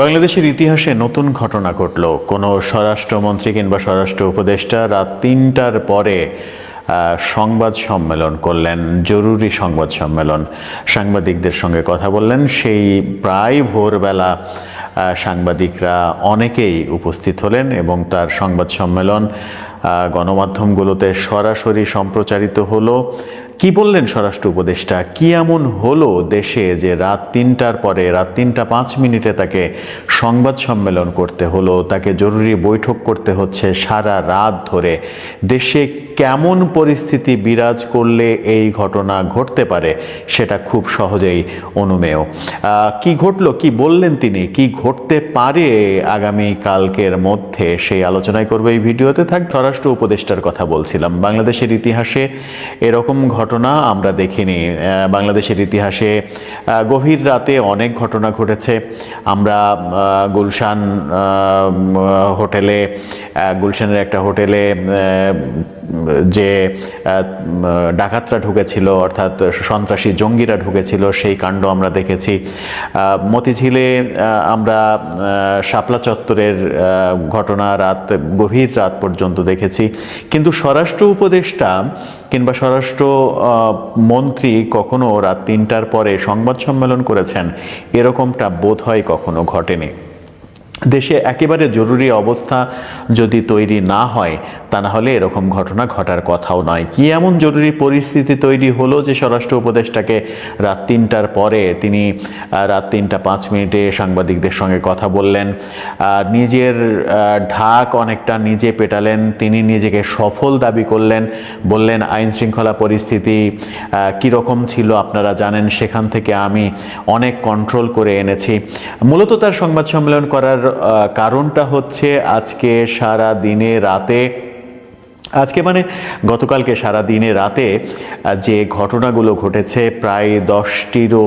বাংলাদেশের ইতিহাসে নতুন ঘটনা ঘটল। কোনো স্বরাষ্ট্রমন্ত্রী কিংবা স্বরাষ্ট্র উপদেষ্টা রাত তিনটার পরে সংবাদ সম্মেলন করলেন, জরুরি সংবাদ সম্মেলন। সাংবাদিকদের সঙ্গে কথা বললেন। সেই প্রায় ভোরবেলা সাংবাদিকরা অনেকেই উপস্থিত হলেন এবং তার সংবাদ সম্মেলন গণমাধ্যমগুলোতে সরাসরি সম্প্রচারিত হলো। কি বললেন স্বরাষ্ট্র উপদেষ্টা? কি এমন হলো দেশে যে রাত তিনটার পরে, রাত তিনটা পাঁচ মিনিটে তাকে সংবাদ সম্মেলন করতে হলো, তাকে জরুরি বৈঠক করতে হচ্ছে সারা রাত ধরে? দেশে কেমন পরিস্থিতি বিরাজ করলে এই ঘটনা ঘটতে পারে সেটা খুব সহজেই অনুমেয়। কি ঘটলো? কি বললেন তিনি? কি ঘটতে পারে আগামী কালকের মধ্যে? সেই আলোচনায় করবে এই ভিডিওতে। থাক, স্বরাষ্ট্র উপদেষ্টার কথা বলছিলাম। বাংলাদেশের ইতিহাসে এরকম ঘটনা আমরা দেখিনি। বাংলাদেশের ইতিহাসে গভীর রাতে অনেক ঘটনা ঘটেছে। আমরা গুলশান হোটেলে গুলশানের একটা হোটেলে যে ডাকাতরা ঢুকেছিল, অর্থাৎ সন্ত্রাসী জঙ্গিরা ঢুকেছিল, সেই কাণ্ড আমরা দেখেছি। মতিঝিলে আমরা শাপলা চত্বরের ঘটনা রাত, গভীর রাত পর্যন্ত দেখেছি। কিন্তু স্বরাষ্ট্র উপদেষ্টা কিংবা স্বরাষ্ট্র মন্ত্রী কখনো রাত তিনটার পরে সংবাদ সম্মেলন করেছেন? এরকমটা বোধ হয় কখনো ঘটেনি। দেশে একেবারে জরুরি অবস্থা যদি তৈরি না হয় তা না হলে এরকম ঘটনা ঘটার কথাও নয়। কি এমন জরুরি পরিস্থিতি তৈরি হলো যে স্বরাষ্ট্র উপদেষ্টাকে রাত তিনটার পরে তিনি রাত তিনটা পাঁচ মিনিটে সাংবাদিকদের সঙ্গে কথা বললেন নিজের ঢাক অনেকটা নিজে পেটালেন, তিনি নিজেকে সফল দাবি করলেন, বললেন, আইন শৃঙ্খলা পরিস্থিতি কীরকম ছিল আপনারা জানেন, সেখান থেকে আমি অনেক কন্ট্রোল করে এনেছি। মূলত তার সংবাদ সম্মেলন করার কারণটা হচ্ছে আজকে সারা দিনে রাতে আজকে মানে গতকালকে সারা দিনে রাতে যে ঘটনাগুলো ঘটেছে, প্রায় দশটিরও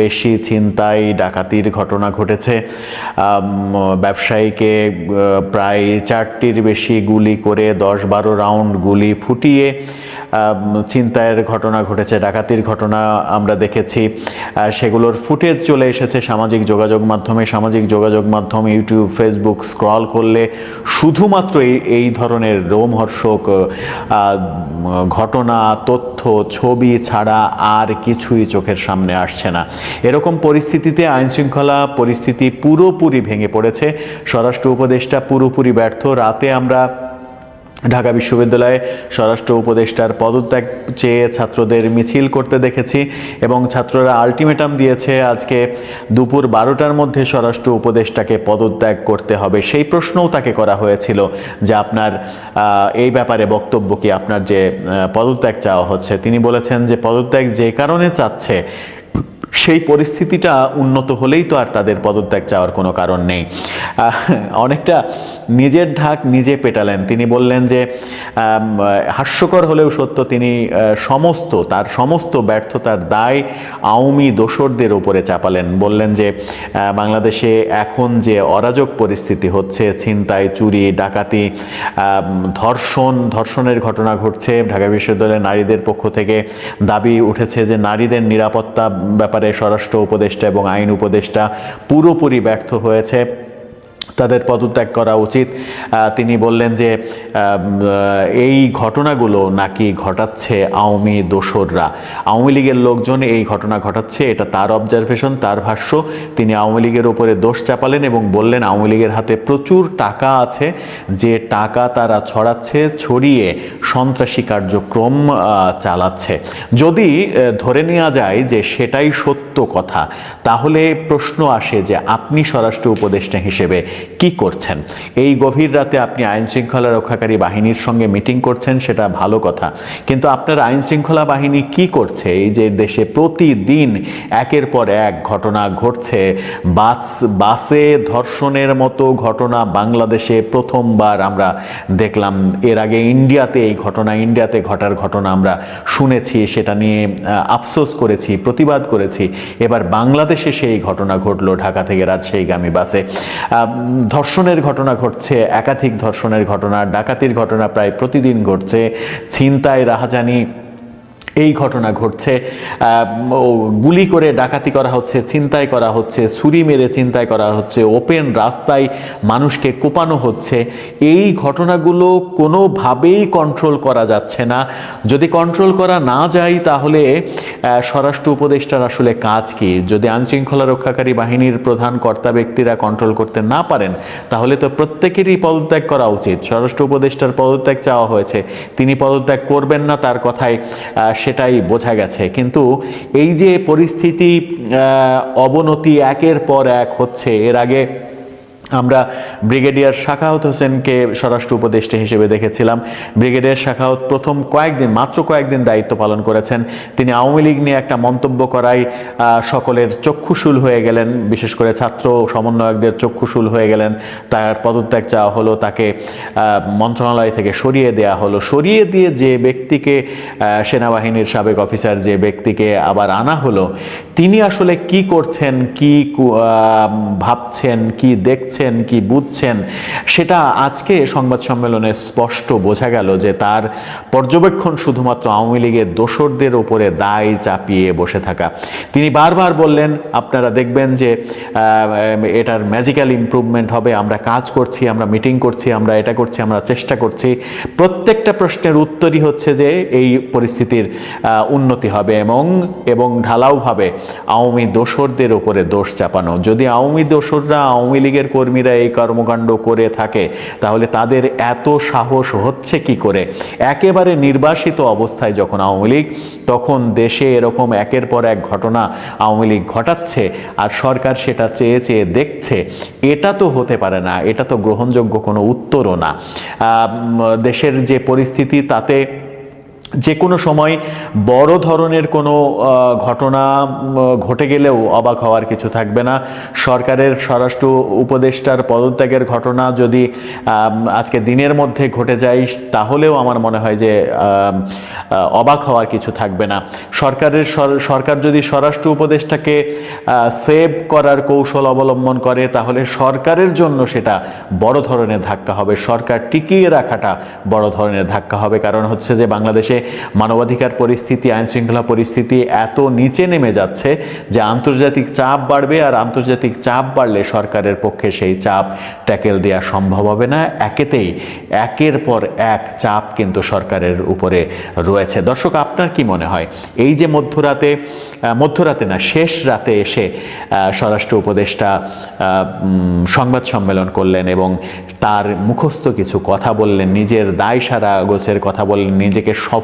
বেশি ছিনতাই, ডাকাতির ঘটনা ঘটেছে। ব্যবসায়ীকে প্রায় চারটির বেশি গুলি করে দশ বারো রাউন্ড গুলি ফুটিয়ে ছিনতাইয়ের ঘটনা ঘটেছে, ডাকাতির ঘটনা আমরা দেখেছি। সেগুলোর ফুটেজ চলে এসেছে সামাজিক যোগাযোগ মাধ্যমে। সামাজিক যোগাযোগ মাধ্যম, ইউটিউব, ফেসবুক স্ক্রল করলে শুধুমাত্র এই এই ধরনের রোমহর্ষক ঘটনা, তথ্য, ছবি ছাড়া আর কিছুই চোখের সামনে আসছে না। এরকম পরিস্থিতিতে আইনশৃঙ্খলা পরিস্থিতি পুরোপুরি ভেঙে পড়েছে। স্বরাষ্ট্র উপদেষ্টা পুরোপুরি ব্যর্থ। রাতে আমরা ঢাকা বিশ্ববিদ্যালয়ে স্বরাষ্ট্র উপদেষ্টার পদত্যাগ চেয়ে ছাত্রদের মিছিল করতে দেখেছি এবং ছাত্ররা আলটিমেটাম দিয়েছে আজকে দুপুর বারোটার মধ্যে স্বরাষ্ট্র উপদেষ্টাকে পদত্যাগ করতে হবে। সেই প্রশ্নও তাকে করা হয়েছিল যে আপনার এই ব্যাপারে বক্তব্য কি? আপনার যে পদত্যাগ চাওয়া হচ্ছে। তিনি বলেছেন যে পদত্যাগ যে কারণে চাচ্ছে সেই পরিস্থিতিটা উন্নত হলেই তো আর তাদের পদত্যাগ চাওয়ার কোনো কারণ নেই। অনেকটা নিজের ঢাক নিজে পেটালেন। তিনি বললেন যে হাস্যকর হলেও সত্য, তিনি সমস্ত, তার সমস্ত ব্যর্থতার দায় আওয়ামী দোসরদের উপরে চাপালেন। বললেন যে বাংলাদেশে এখন যে অরাজক পরিস্থিতি হচ্ছে, ছিনতাই, চুরি, ডাকাতি ধর্ষণ, ধর্ষণের ঘটনা ঘটছে। ঢাকা বিশ্ববিদ্যালয়ের নারীদের পক্ষ থেকে দাবি উঠেছে যে, নারীদের নিরাপত্তা ব্যাপারে স্বরাষ্ট্র উপদেষ্টা এবং আইন উপদেষ্টা পুরোপুরি ব্যর্থ হয়েছে। তাদের পদত্যাগ করা উচিত। তিনি বললেন যে এই ঘটনাগুলো নাকি ঘটাচ্ছে আওয়ামী দোসররা। আওয়ামী লীগের লোকজন এই ঘটনা ঘটাচ্ছে, এটা তার অবজারভেশন তার ভাষ্য। তিনি আওয়ামী লীগের উপরে দোষ চাপালেন এবং বললেন, আওয়ামী লীগের হাতে প্রচুর টাকা আছে। যে টাকা তারা ছড়াচ্ছে, ছড়িয়ে সন্ত্রাসী কার্যক্রম চালাচ্ছে। যদি ধরে নেওয়া যায় যে সেটাই সত্য কথা, তাহলে প্রশ্ন আসে যে, আপনি স্বরাষ্ট্র উপদেষ্টা হিসেবে কি করছেন? এই গভীর রাতে আপনি আইন শৃঙ্খলা রক্ষাকারী বাহিনীর সঙ্গে মিটিং করছেন, সেটা ভালো কথা। কিন্তু আপনার আইন শৃঙ্খলা বাহিনী কি করছে? এই যে দেশে প্রতিদিন একের পর এক ঘটনা ঘটছে, বাস, বাসে ধর্ষণের মতো ঘটনা বাংলাদেশে প্রথমবার আমরা দেখলাম। এর আগে ইন্ডিয়াতে এই ঘটনা, ইন্ডিয়াতে ঘটার ঘটনা আমরা শুনেছি, সেটা নিয়ে আফসোস করেছি, প্রতিবাদ করেছি। এবার বাংলাদেশে সেই ঘটনা ঘটলো, ঢাকা থেকে রাজশাহীগামী বাসে। ধর্ষণের ঘটনা ঘটছে একাধিক ধর্ষণের ঘটনা ডাকাতির ঘটনা প্রায় প্রতিদিন ঘটছে। ছিনতাই রাহাজানি এই ঘটনা ঘটছে। গুলি করে ডাকাতি করা হচ্ছে চিন্তাই করা হচ্ছে, ছুরি মেরে চিন্তাই করা হচ্ছে, ওপেন রাস্তায় মানুষকে কোপানো হচ্ছে। এই ঘটনাগুলো কোনোভাবেই কন্ট্রোল করা যাচ্ছে না। যদি কন্ট্রোল করা না যায়, তাহলে স্বরাষ্ট্র উপদেষ্টার আসলে কাজ কি? যদি আইনশৃঙ্খলা রক্ষাকারী বাহিনীর প্রধান কর্তা ব্যক্তিরা কন্ট্রোল করতে না পারেন, তাহলে তো প্রত্যেকেরই পদত্যাগ করা উচিত। স্বরাষ্ট্র উপদেষ্টার পদত্যাগ চাওয়া হয়েছে। তিনি পদত্যাগ করবেন না, তার কথায় সেটাই বোঝা গেছে। কিন্তু এই যে পরিস্থিতি অবনতি একের পর এক হচ্ছে এর আগে আমরা ব্রিগেডিয়ার শাখাউত হোসেনকে স্বরাষ্ট্র উপদেষ্টা হিসেবে দেখেছিলাম। ব্রিগেডিয়ার শাখাউত প্রথম কয়েকদিন মাত্র কয়েকদিন দায়িত্ব পালন করেছেন। তিনি আওয়ামী লীগ নিয়ে একটা মন্তব্য আহ, সকলের চক্ষুশূল হয়ে গেলেন। বিশেষ করে ছাত্র সমন্বয়কদের চক্ষুশূল হয়ে গেলেন। তার পদত্যাগ চাওয়া হলো তাকে মন্ত্রণালয় থেকে সরিয়ে দেওয়া হলো। সরিয়ে দিয়ে যে ব্যক্তিকে সেনাবাহিনীর সাবেক অফিসার যে ব্যক্তিকে আবার আনা হলো তিনি আসলে কি করছেন কি ভাবছেন কি দেখছেন কি বুঝছেন? সেটা আজকে সংবাদ সম্মেলনে স্পষ্ট বোঝা গেল যে তার পর্যবেক্ষণ শুধুমাত্র আওয়ামী লীগের দোসরদের ওপরে দায় চাপিয়ে বসে থাকা। তিনি বারবার বললেন, আপনারা দেখবেন যে এটার ম্যাজিক্যাল ইমপ্রুভমেন্ট হবে। আমরা কাজ করছি, আমরা মিটিং করছি, আমরা এটা করছি, আমরা চেষ্টা করছি। প্রত্যেকটা প্রশ্নের উত্তরই হচ্ছে যে এই পরিস্থিতির উন্নতি হবে এবং এবং ঢালাওভাবে আওয়ামী দোসরদের ওপরে দোষ চাপানো। যদি আওয়ামী দোসররা আওয়ামী লীগের কর্মীরা এই কর্মকাণ্ড করে থাকে। তাহলে তাদের এত সাহস হচ্ছে কি করে? একেবারে নির্বাসিত অবস্থায় যখন আওয়ামী লীগ, তখন দেশে এরকম একের পর এক ঘটনা আওয়ামী লীগ ঘটাচ্ছে আর সরকার সেটা চেয়ে চেয়ে দেখছে। এটা তো হতে পারে না, এটা তো গ্রহণযোগ্য কোনো উত্তরও না। দেশের যে পরিস্থিতি, তাতে যে কোনো সময় বড় ধরনের কোনো ঘটনা ঘটে গেলেও অবাক হওয়ার কিছু থাকবে না। সরকারের স্বরাষ্ট্র উপদেষ্টার পদত্যাগের ঘটনা যদি আজকে দিনের মধ্যে ঘটে যায়, তাহলেও আমার মনে হয় যে অবাক হওয়ার কিছু থাকবে না। সরকারের সরকার যদি স্বরাষ্ট্র উপদেষ্টাকে সেভ করার কৌশল অবলম্বন করে, তাহলে সরকারের জন্য সেটা বড় ধরনের ধাক্কা হবে। সরকার টিকিয়ে রাখাটা বড় ধরনের ধাক্কা হবে। কারণ হচ্ছে যে বাংলাদেশে মানবাধিকার পরিস্থিতি, আইন শৃঙ্খলা পরিস্থিতি এত নিচে নেমে যাচ্ছে যে আন্তর্জাতিক চাপ বাড়বে আর আন্তর্জাতিক চাপ বাড়লে সরকারের পক্ষে সেই চাপ ট্যাকেল দেওয়া সম্ভব হবে না। একেতেই একের পর এক চাপ কিন্তু সরকারের উপরে রয়েছে। দর্শক, আপনার কি মনে হয়? এই যে মধ্যরাতে মধ্যরাতে না, শেষ রাতে এসে স্বরাষ্ট্র উপদেষ্টা সংবাদ সম্মেলন করলেন এবং তার মুখস্থ কিছু কথা বললেন, নিজের দায় সারা গোছের কথা বললেন, নিজেকে সফল